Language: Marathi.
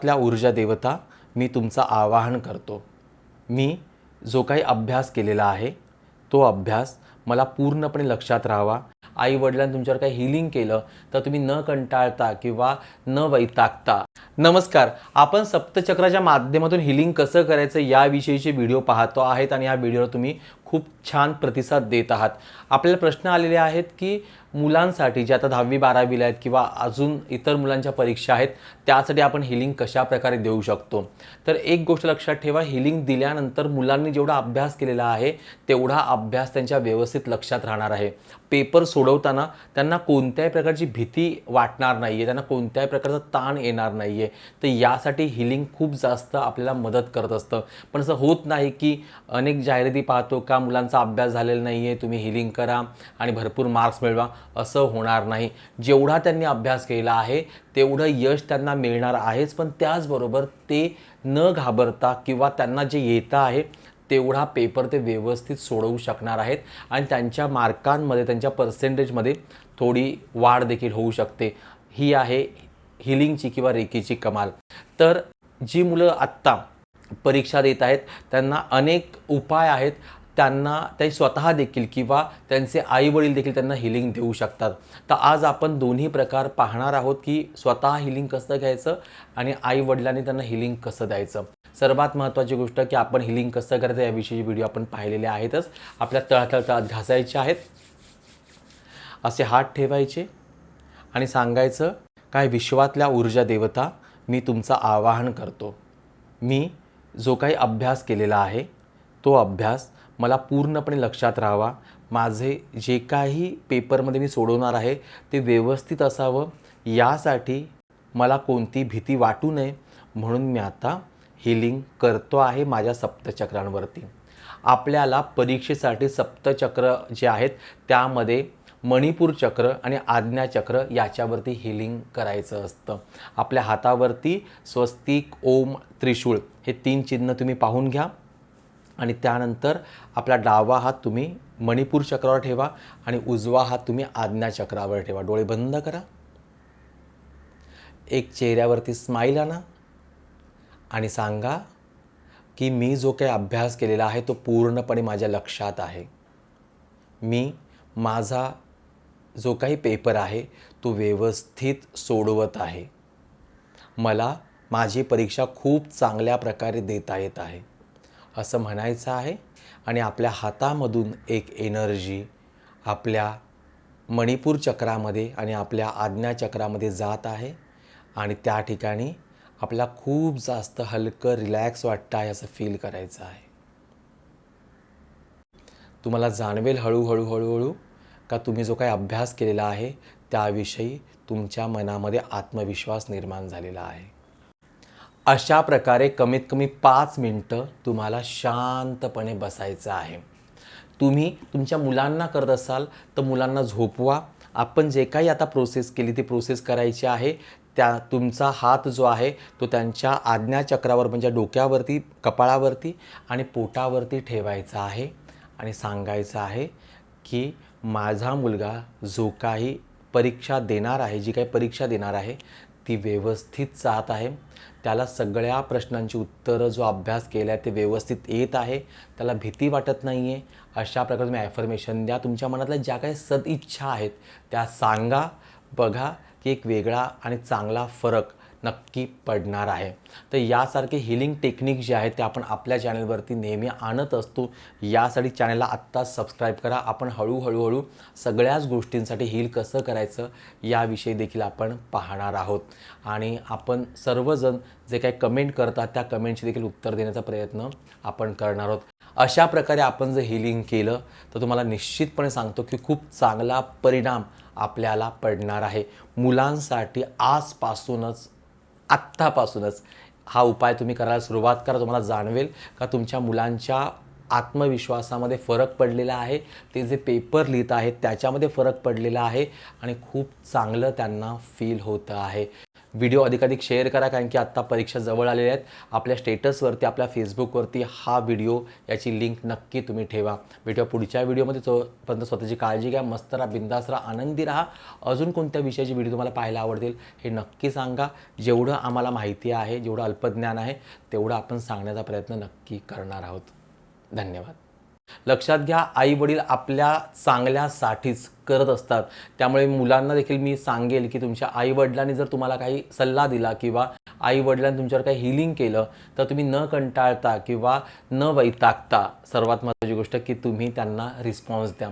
आपल्या ऊर्जा देवता मी तुमचं आवाहन करतो. मी जो काही अभ्यास केलेला आहे तो अभ्यास मला पूर्णपणे लक्षात राहावा. आई वडिलांनी तुमच्यावर काही हिलिंग केलं तर तुम्ही न कंटाळता किंवा न वैतागता. नमस्कार. आपण सप्तचक्राच्या माध्यमातून हिलिंग कसं करायचं याविषयीचे व्हिडिओ पाहतो आहेत आणि या व्हिडिओला तुम्ही खूप छान प्रतिसाद देत आहात. आपल्याला प्रश्न आलेले आहेत की मुलांसाठी जे आता दहावी बारावीला आहेत किंवा अजून इतर मुलांच्या परीक्षा आहेत त्यासाठी आपण हिलिंग कशा प्रकारे देऊ शकतो? तर एक गोष्ट लक्षात ठेवा हिलिंग दिल्यानंतर मुलांनी जेवढा अभ्यास केलेला आहे तेवढा अभ्यास त्यांच्या व्यवस्थित लक्षात राहणार आहे. पेपर सोडवताना त्यांना कोणत्याही प्रकारची भीती वाटणार नाही आहे त्यांना कोणत्याही प्रकारचा ताण येणार नाही आहे तर यासाठी हिलिंग खूप जास्त आपल्याला मदत करत असतं. पण असं होत नाही की अनेक जाहिराती पाहतो का मुलांचा अभ्यास झालेला नाही आहे तुम्ही हिलिंग करा आणि भरपूर मार्क्स मिळवा. असं होणार नाही. जेवढा त्यांनी अभ्यास केला आहे तेवढं यश त्यांना मिळणार आहेच. पण त्याचबरोबर ते न घाबरता किंवा त्यांना जे येतं आहे तेवढा पेपर ते व्यवस्थित सोडवू शकणार आहेत आणि त्यांच्या मार्कांमध्ये त्यांच्या पर्सेंटेजमध्ये थोडी वाढ देखील होऊ शकते. ही आहे हिलिंगची किंवा रेकीची कमाल. तर जी मुलं आत्ता परीक्षा देत आहेत त्यांना अनेक उपाय आहेत. त्यांना ते स्वतः देखील किंवा त्यांचे आईवडील देखील त्यांना हिलिंग देऊ शकतात. तर आज आपण दोन्ही प्रकार पाहणार आहोत की स्वतः हिलिंग कसं घ्यायचं आणि आईवडिलांनी त्यांना हिलिंग कसं द्यायचं. सर्वात महत्त्वाची गोष्ट की आपण हिलिंग कसं करायचं याविषयी व्हिडिओ आपण पाहिलेले आहेतच. आपल्या तळतळ तळात घासायचे आहेत. असे हात ठेवायचे आणि सांगायचं काय विश्वातल्या ऊर्जा देवता मी तुमचं आवाहन करतो. मी जो काही अभ्यास केलेला आहे तो अभ्यास मला पूर्णपणे लक्षात राहावा. माझे जे काही पेपरमध्ये मी सोडवणार आहे ते व्यवस्थित असावं. यासाठी मला कोणती भीती वाटू नये म्हणून मी आता हिलिंग करतो आहे माझ्या सप्तचक्रांवरती. आपल्याला परीक्षेसाठी सप्तचक्र जे आहेत त्यामध्ये मणिपूर चक्र आणि आज्ञाचक्र याच्यावरती हिलिंग करायचं असतं. आपल्या हातावरती स्वस्तिक ओम त्रिशूळ हे तीन चिन्ह तुम्ही पाहून घ्या. आणि त्यानंतर आपला डावा हात तुम्ही मणिपूर चक्रावर ठेवा आणि उजवा हात तुम्ही आज्ञा चक्रावर ठेवा. डोळे बंद करा. एक चेहऱ्यावरती स्माईल आणा आणि सांगा की मी जो काही अभ्यास केलेला आहे तो पूर्णपणे माझ्या लक्षात आहे. मी माझा जो काही पेपर आहे तो व्यवस्थित सोडवत आहे. मला माझी परीक्षा खूप चांगल्या प्रकारे देता येत आहे. असं म्हणायचं आहे. आणि आपल्या हातामधून एक एनर्जी आपल्या मणिपूर चक्रामध्ये आणि आपल्या आज्ञाचक्रामध्ये जात आहे. आणि त्या ठिकाणी आपल्याला खूप जास्त हलकं रिलॅक्स वाटतं आहे असं फील करायचं आहे. तुम्हाला जाणवेल हळूहळू हळूहळू का तुम्ही जो काही अभ्यास केलेला आहे त्याविषयी तुमच्या मनामध्ये आत्मविश्वास निर्माण झालेला आहे. अशा प्रकारे कमीत कमी पाच मिनटं तुम्हाला शांतपणे बसायचं आहे. तुम्ही तुमच्या मुलांना करत असाल तर मुलांना झोपवा. आपण जे काही आता प्रोसेस केली ती प्रोसेस करायची आहे. त्या तुमचा हात जो आहे तो त्यांच्या आज्ञाचक्रावर म्हणजे डोक्यावरती कपाळावरती आणि पोटावरती ठेवायचा आहे. आणि सांगायचं आहे की माझा मुलगा जो काही परीक्षा देणार आहे जी काही परीक्षा देणार आहे ती व्यवस्थित जात आहे. त्याला सगळ्या प्रश्नांची उत्तरं जो अभ्यास केला आहे ते व्यवस्थित येत आहे. त्याला भीती वाटत नाही आहे अशा प्रकारे तुम्ही ॲफर्मेशन द्या. तुमच्या मनातल्या ज्या काही सदिच्छा आहेत त्या सांगा बघा की एक वेगळा आणि चांगला फरक नक्की पडणार आहे. तर यासारखे हिलिंग टेक्निक जे आहेत ते आपण आपल्या चॅनलवरती नेहमी आणत असतो. यासाठी चॅनलला आत्ताच सबस्क्राईब करा. आपण हळूहळूहळू सगळ्याच गोष्टींसाठी हील कसं करायचं याविषयी देखील आपण पाहणार आहोत. आणि आपण सर्वजण जे काही कमेंट करतात त्या कमेंटचे देखील उत्तर देण्याचा प्रयत्न आपण करणार आहोत. अशा प्रकारे आपण जर हिलिंग केलं तर तुम्हाला निश्चितपणे सांगतो की खूप चांगला परिणाम आपल्याला पडणार आहे. मुलांसाठी आजपासूनच आत्तापासूनच हा उपाय तुम्ही करायला सुरुवात करा तुम्हाला जाणवेल का तुमच्या मुलांच्या आत्मविश्वासामध्ये फरक पडलेला आहे ते जे पेपर लिहित आहेत त्याच्यामध्ये फरक पडलेला आहे आणि खूप चांगलं त्यांना फील होतं आहे. व्हिडिओ अधिकाधिक शेअर करा कारण की आत्ता परीक्षा जवळ आलेल्या आहेत. आपल्या स्टेटसवरती आपल्या फेसबुकवरती हा व्हिडिओ याची लिंक नक्की तुम्ही ठेवा. भेटूया पुढच्या व्हिडिओमध्ये. तोपर्यंत स्वतःची काळजी घ्या मस्त राहा बिंदास राहा आनंदी राहा. अजून कोणत्या विषयाची व्हिडिओ तुम्हाला पाहायला आवडतील हे नक्की सांगा. जेवढं आम्हाला माहिती आहे जेवढं अल्पज्ञान आहे तेवढं आपण सांगण्याचा प्रयत्न नक्की करणार आहोत. धन्यवाद. लक्षात घ्या आई वडील आपल्या चांगल्यासाठीच करत असतात. त्यामुळे मुलांना देखील मी सांगेल की तुमच्या आई वडिलांनी जर तुम्हाला काही सल्ला दिला किंवा आई वडिलांनी तुमच्यावर काही हिलिंग केलं तर तुम्ही न कंटाळता किंवा न वैतागता सर्वात महत्त्वाची गोष्ट की तुम्ही त्यांना रिस्पॉन्स द्या.